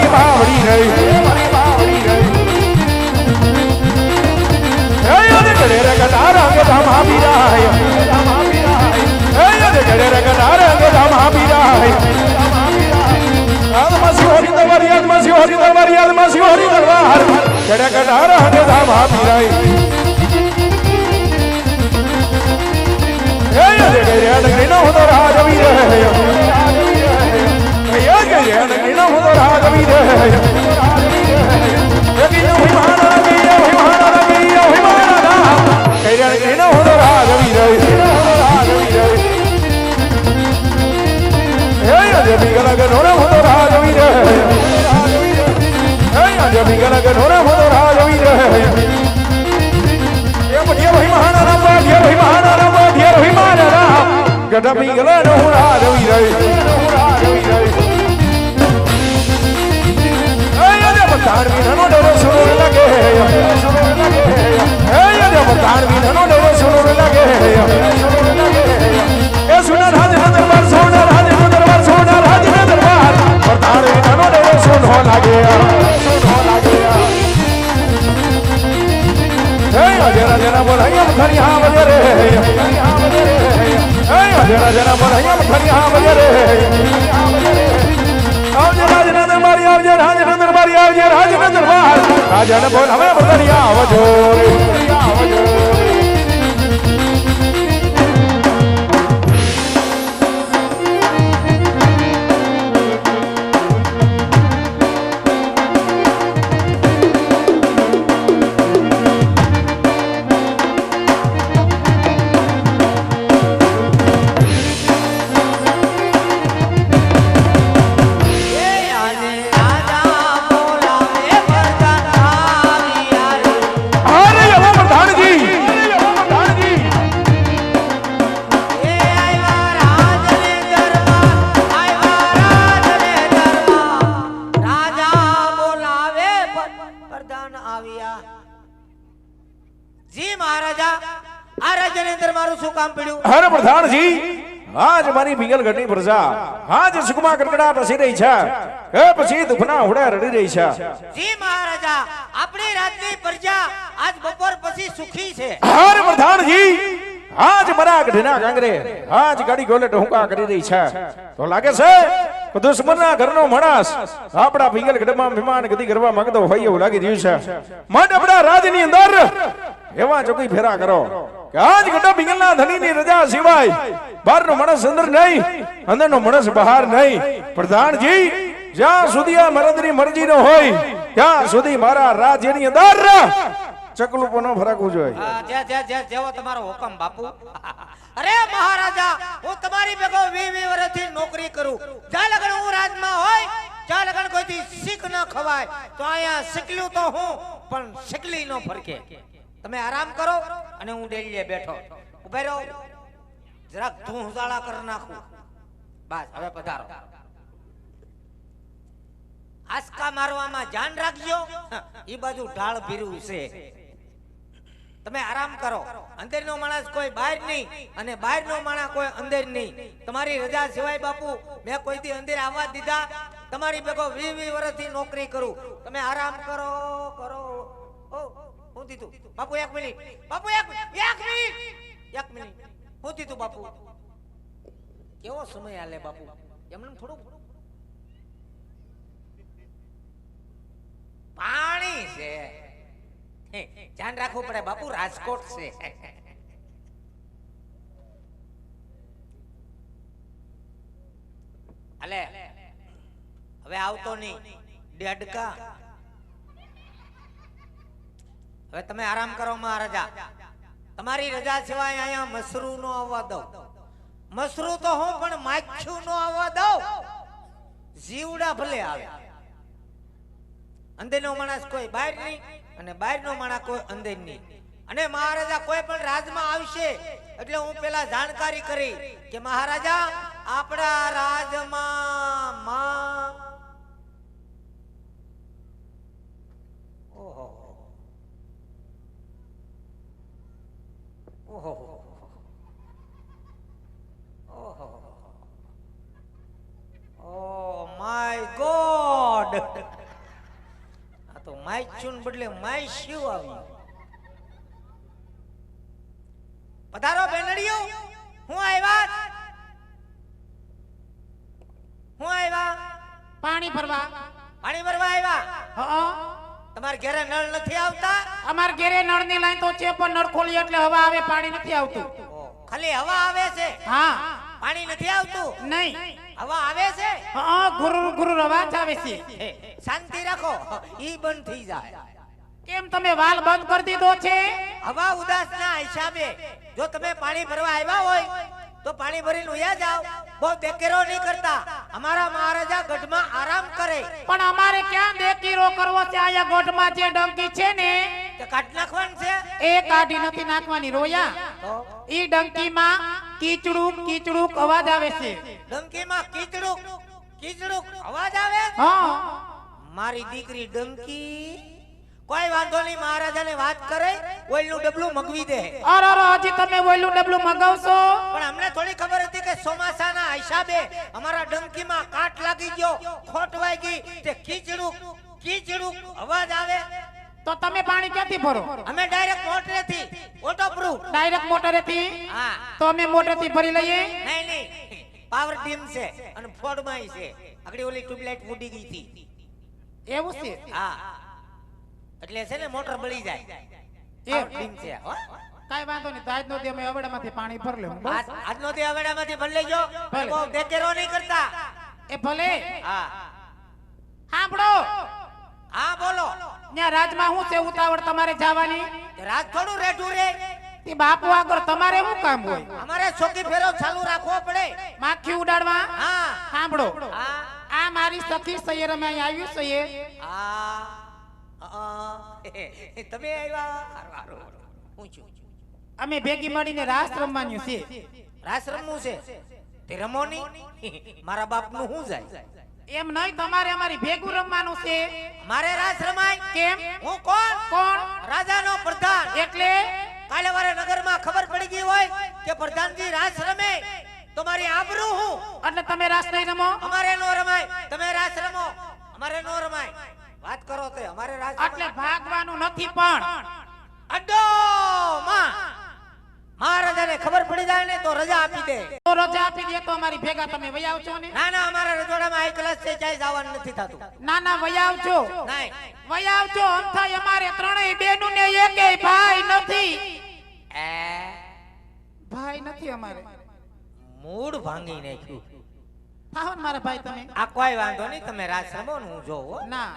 મારી બાવડી રહી મારી ધામા પીરાય હે યદે કરે રે ધામા પીરાય આદમા શિવહરી દરબાર યાદમાં શિવહરી દરબાર યાદમાં શિવહરી દરબાર કરે ગટાર અંગ ધામા પીરાય સુનો લાગે સુનો લાગે હે અજે રાજા બોલાયા ખરી હા વજે રે હે અજે રાજા બોલાયા ખરી હા વજે રે આવજે રાજના દરબારી આવજે રાજના દરબારી આવજે રાજના દરબાર રાજાને બોલ હવે બદરી આવજો રે આજ મારી ભીગલ ઘટની પ્રજા. આજ સુકમા કડકડા પસી રહી છે. કે પછી દુખના હુડા રડી રહી છે. જી મહારાજા આપણી રાજની પ્રજા આજ બપોર પછી સુખી છે. હર પ્રધાનજી આજ મારા ગઢના કાંગરે આજ ગાડી ગોલે ટહુકા કરી રહી છે. તો લાગે છે કે દુશ્મનના ઘરનો માણસ આપણા ભીગલ ગઢમાં વિમાન ગતિ કરવા માંગતો હોય એવું લાગી રહ્યું છે. માટે આપણા રાજની અંદર એવા ચોકી ફેરા કરો કે આજ ગઢ ભીગલના ધણીની રજા સિવાય બહારનો માણસ અંદર નહીં, અંદરનો માણસ બહાર નહીં. પ્રધાનજી, જ્યાં સુધી આ મરદની મરજી નો હોય, ત્યાં સુધી મારા રાજ્યની અંદર ચકલું પણ જે- જે- જેવો તમારો હુકમ, બાપુ. અરે મહારાજા, હું તમારી ભેગો વી વી વર્ષથી નોકરી કરું. જ્યાં લગન હું રાજમાં હોય, જ્યાં લગન કોઈથી શીખ ન ખવાય, તો અહીંયા શીખલું તો હું, પણ શીખલી ન ફરકે. તમે આરામ કરો અને હું ડેલીએ બેઠો. ઉભે જરાક ધૂંઝાળા કરી નાખું. બસ, હવે પધારો. આસકા મારવામાં ધ્યાન રાખજો. એ બાજુ ઢાળ ભીરું છે. તમે આરામ કરો. અંદરનો માણસ કોઈ બહાર નહીં અને બહારનો માણસ કોઈ અંદર નહીં. તમારી રજા સિવાય બાપુ, મેં કોઈથી અંદર આવવા દીધા. તમારી ભેગો વી વી વર્ષથી નોકરી કરું. તમે આરામ કરો કરો. ઓ દીધું બાપુ, એક મિનિટ. બાપુ એક મિનિટ. એક મિનિટ. હું દીધું બાપુ. કેવો સમય હાલે બાપુ? એમને થોડું પાણી છે. ધ્યાન રાખવું પડે બાપુ, રાજકોટ છે. અલે હવે આવતો નહીં. ડેડકા. હવે તમે આરામ કરો મહારાજા. તમારી રજા સિવાય અહીંયા મસરૂ નો આવવા દો મસરૂ તો હું, પણ માખ્યું નો આવવા દો જીવડા ભલે આવે. અંદરનો માણસ કોઈ બહાર નહીં અને બહારનો માણસ કોઈ અંદર નહીં. અને મહારાજા કોઈ પણ રાજમાં આવશે, એટલે હું પેલા જાણકારી કરી કે મહારાજા, આપણા રાજમાં માં ઓહો. My God. આવ્યું પધારો બેનડીઓ હું આવ્યા? હું આવ્યા? પાણી ભરવા. પાણી ભરવા આવ્યા? હા. તમારે ઘરે નળ નથી આવતા? અમાર ઘેરે નળની લાઈન તો છે પણ નળ ખોલી એટલે હવા આવે પાણી નથી આવતું. ખાલી હવા આવે છે? હા. પાણી નથી આવતું? નહીં. હવા આવે છે? હા ગુરુ ગુરુ અવાજ આવે છે. શાંતિ રાખો. ઈ બંધ થઈ જાય. કેમ તમે વાલ બંધ કરી દીધો છે? હવા ઉદાસ ના હિસાબે જો તમે પાણી ભરવા આવ્યા હોય તો પાણી ભરીને ઉયા જાઓ. બહુ દેકેરો નહીં કરતા. અમારા મહારાજા ગઢમાં આરામ કરે. પણ અમારે ક્યાં દેકીરો કરવો છે? આયા ગોઠમાં જે ડંકી છે ને તે કાઢ નાખવાનું છે? એ કાઢી નથી નાખવાની રોયા. ઈ ડંકીમાં કીચડુક કીચડુક અવાજ આવે છે. ડંકીમાં કીચડુક કીચડુક અવાજ આવે? હા. મારી દીકરી ડંકી કોઈ વાંધો નહીં મહારાજાને વાત કરે ઓઈલનું ડબલું મગવી દે. અરે અરે હજી તમે ઓયલું ડબલું મગાવશો? પણ અમને થોડી ખબર હતી કે ચોમાસાના હિસાબે અમારા ડંકીમાં કાટ લાગી ગયો ખોટ વાગી તે કીચડું કીચડું અવાજ આવે. તો તમે પાણી ક્યાંથી ભરો? અમે ડાયરેક્ટ મોટરેથી ઓટો પ્રૂફ ડાયરેક્ટ મોટરેથી? હા. તો અમે મોટરથી ભરી લઈએ? નહીં નહીં. પાવર ડીમ છે અને ફોર્ડમાં છે. આગળ ઓલી ટ્યુબલાઇટ ફૂટી ગઈ હતી. એવું છે? હા. એટલે છે ને મોટર બળી જાય. એ ડીમ છે હો? કાઈ વાંધો નહીં તો નોતી અમે અવેડામાંથી પાણી ભર લેવું. આજ- નોતી અવેડામાંથી ભર લેજો. બહુ દેકેરો નહીં કરતા. એ ભલે. હા. સાંભળો હા બોલો. ત્યાં રાજમાં શું છે ઉતાવળ તમારે જવાની? રાજ થોડું રેઠું રે. તે બાપુ આગળ તમારે શું કામ હોય? અમારે છોકી ફેરો ચાલુ રાખવો પડે. માખી ઉડાડવા? હા. સાંભળો આ મારી સખી સૈયર અમે અહીં આવ્યું છે આ તમે આવ્યા? હારું, છું અમે ભેગી મળીને રાસ રમવાનું છે. રાસ રમવું છે? તે રમો નહીં? મારા બાપનું શું જાય? એમ નહીં તમારે અમારી ભેગું રમવાનું છે. મારે રાસ રમાય? કેમ? હું કોણ? કોણ? રાજાનો પ્રધાન. એટલે? કાલે વારે નગરમાં ખબર પડી ગઈ હોય કે પ્રધાનજી રાસ રમે. તો મારી આબરૂ હું. એટલે તમે રાસ નહીં રમો? અમારે નો રમાય. તમે રાસ રમો. અમારે નો રમાય. વાત કરો તે અમારે એટલે ભાગવાનું નથી પણ. અડો માં. મહારાજાને ખબર પડી જાય ને તો રજા આપી દે. તો રજા આપી દે તો અમારી ભેગા તમે વહી આવજો ને. ના ના અમારા રજોડામાં હાઈ ક્લાસ છે ચાય જવાનું નથી થતું. ના ના વહી આવજો. નહીં. વહી આવજો આમ થાય અમારે ત્રણેય બેનું ને એકેય ભાઈ નથી. એ? ભાઈ નથી અમારે. મૂડ ભાંગી નાખ્યું. ને મારા ભાઈ તમે. આ કોઈ વાંધો નહીં તમે રાજ રમો હું જોઉં ના.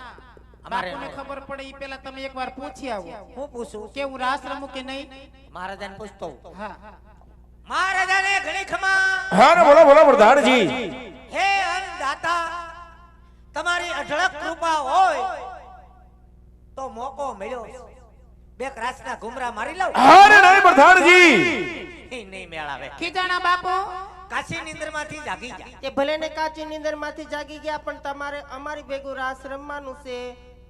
બાપુને ખબર પડે ઈ પેલા તમે એકવાર પૂછી આવો. હું પૂછું? કે હું રાસ રમું કે નહીં? મહારાજાને પૂછતો હા. મહારાજાને ઘણી ખમા હા ને બોલો બોલો પ્રધાનજી હે અન્નદાતા તમારી અઢળક કૃપા હોય તો મોકો મળ્યો. બે રાસના ઘુમરા મારી લઉં. હા ને નહીં પ્રધાનજી ઈ નહીં મેળાવે. ખીજાણા બાપુ? કાશી નિંદ્રમાંથી જાગી જા કે ભલે ને કાચી નીંદરમાંથી જાગી ગયા પણ તમારે અમારી ભેગું રાસ રમવાનું છે.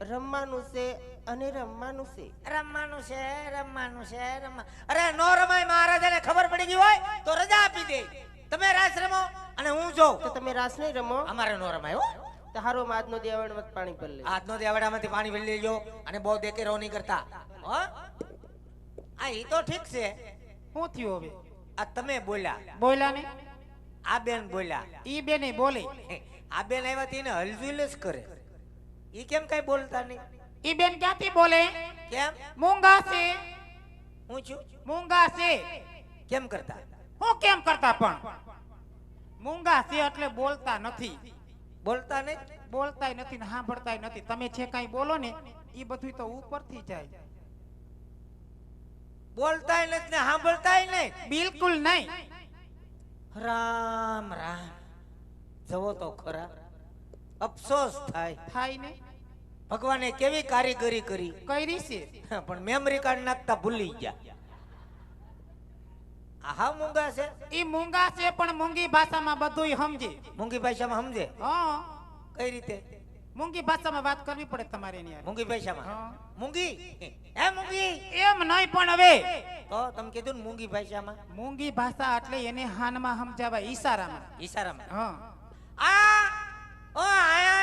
રમવાનું છે અને રમવાનું છે. રમવાનું છે રમવાનું છે રમવા અરે નો રમાય મહારાજાને ખબર પડી ગઈ હોય તો રજા આપી દે. તમે રાસ રમો અને હું તો તમે રાસ નહીં રમો. અમારે નો રમાય હો. તો હારો આજનો મત પાણી પર લે આજનો દેવાડામાંથી પાણી ભરી લેજો અને બહુ દેકેરો નહીં કરતા. હો? આ ઈ તો ઠીક છે. શું થયું હવે? આ તમે બોલ્યા. બોલ્યા ને આ બેન બોલ્યા. ઈ બેને બોલી. આ બેન આવ્યા હતી એને હલઝુલ જ કરે. ઈ કેમ કઈ બોલતા નહીં? ઈ બેન ક્યાંથી બોલે? કેમ? મૂંગા છે હું છું? મૂંગા છે કેમ કરતા? હું કેમ કરતા પણ? મૂંગા છે એટલે બોલતા નથી. બોલતા નહીં? બોલતાય નથી ને સાંભળતાય નથી. તમે જે કાંઈ બોલો ને ઈ બધું તો ઉપરથી જાય. બોલતાય નથી ને સાંભળતાય નહીં? બિલકુલ નહીં. રામ રામ. જવો તો ખરા. અફસોસ થાય. થાય ને? ભગવાને કેવી કારીગરી કરી? કઈ છે. પણ મેમરી કાર્ડ નાખતા ભૂલી ગયા. આ હા મૂંગા છે? એ મૂંગા છે પણ મૂંગી ભાષામાં બધુંય સમજે. મૂંગી ભાષામાં સમજે? હા. કઈ રીતે? મૂંગી ભાષામાં વાત કરવી પડે તમારે એની મૂંગી ભાષામાં. મૂંગી? એ મૂંગી? એમ નહીં પણ હવે. તો તમે કીધું ને મૂંગી ભાષામાં? મૂંગી ભાષા એટલે એને હાનમાં સમજાવાય ઈશારામાં. ઈશારામાં. હા. આ ઓ આયા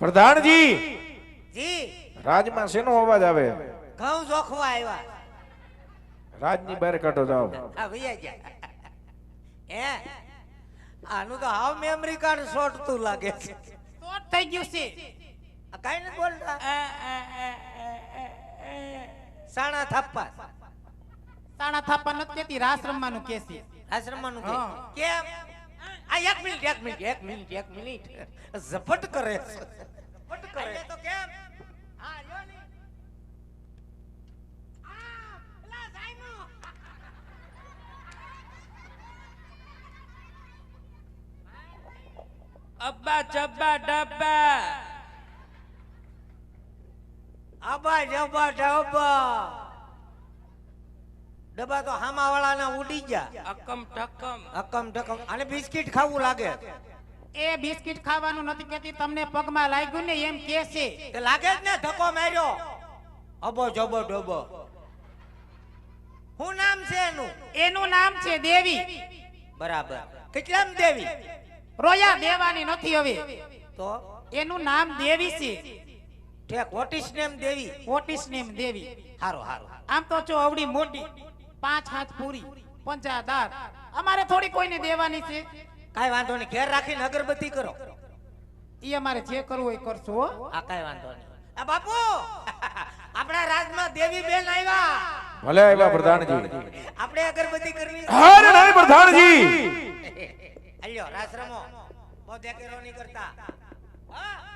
પ્રધાનજી! જી. રાજમાં શેનો અવાજ આવે? ઘઉં જોખવા આવ્યા. રાજની બહાર કાઢો જાવ આ ભૈયા ગયા. આનું તો હાવ મેમરી કાર્ડ શોર્ટતું લાગે છે. શોર્ટ થઈ ગયું છે. કઈ નથી બોલતા? સાણા થાપ્પા. તાણા થાપા નથી કેતી રાશ્રમમાં રમવાનું કે રાશ્રમમાં નું કેમ? આ એક મિનિટ એક મિનિટ એક મિનિટ એક મિનિટ. ઝપટ કરે. ઝપટ કરે. તો કેમ? હા લ્યો ને આ, પેલા જાયનું. અબ્બા ચબ્બા ડબ્બા. અબ્બા જબ્બા ડબ્બા. ડબ્બા તો હામા વાળાના ઉડી ગયા. અકમ ટકમ અકમ ઢકમ. અને બિસ્કિટ ખાવું લાગે? એ બિસ્કિટ ખાવાનું નથી કેતી તમને પગમાં લાગ્યું ને એમ કે છે. તે લાગે જ ને ધક્કો માર્યો? અબો જબો ડબો. શું નામ છે એનું? એનું નામ છે દેવી. બરાબર. કેટલામ દેવી? રોયા દેવાની નથી હવે. તો? એનું નામ દેવી છે. ઠેક what is name Devi? What is name Devi? હારો હારો. આમ તો જો અવડી મોટી. પાંચ હાથ પૂરી પંચાદાર અમારે થોડી કોઈને દેવાની છે. કાઈ વાંધો નહીં ઘેર રાખીને અગરબત્તી કરો. ઈ અમારે જે કરવું હોય કરશો હો. આ કાઈ વાંધો નહીં. આ બાપુ! આપણા રાજમાં દેવી બેન આવ્યા. ભલે આવ્યા પ્રધાનજી. આપણે અગરબત્તી કરવી છે? નહીં પ્રધાનજી. અલ્યો રાસ બહુ દેખેરો નહીં કરતા. હા.